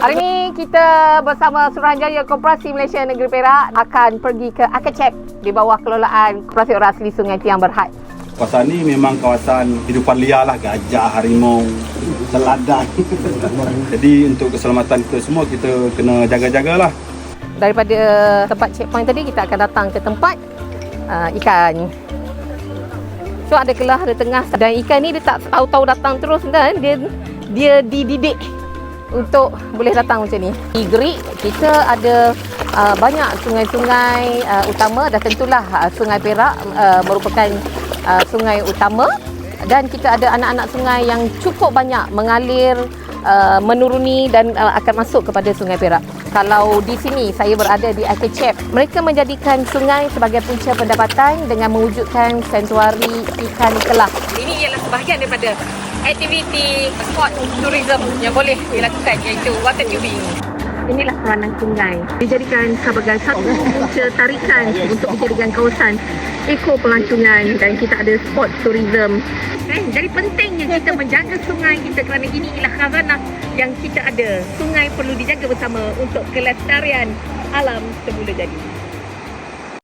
Hari ni kita bersama Suruhanjaya Koperasi Malaysia Negeri Perak akan pergi ke Akacep di bawah kelolaan Koperasi Orang Asli Sungai Tiang Berhad. Kawasan ni memang kawasan hidupan liar lah, gajah, harimau, seladan. Jadi untuk keselamatan kita semua kita kena jaga-jagalah. Daripada tempat checkpoint tadi kita akan datang ke tempat uh, ikan. So ada kelah, ada tengah dan ikan ni dia tak tahu-tahu datang terus kan. Dia dia dididik untuk boleh datang macam ni. Di Gerik kita ada uh, banyak sungai-sungai uh, utama dan tentulah uh, Sungai Perak uh, merupakan uh, sungai utama dan kita ada anak-anak sungai yang cukup banyak mengalir uh, menuruni dan uh, akan masuk kepada Sungai Perak. Kalau di sini saya berada di Akecep, mereka menjadikan sungai sebagai punca pendapatan dengan mewujudkan sentuari ikan kelah. Ini ialah sebahagian daripada aktiviti sport tourism yang boleh dilakukan iaitu water tubing. Inilah peranan sungai. Dijadikan sebagai satu tarikan untuk dijadikan kawasan eko pelancongan dan kita ada sport tourism. Eh, jadi pentingnya kita menjaga sungai kita kerana ini ialah khazanah yang kita ada. Sungai perlu dijaga bersama untuk kelestarian alam semula jadi.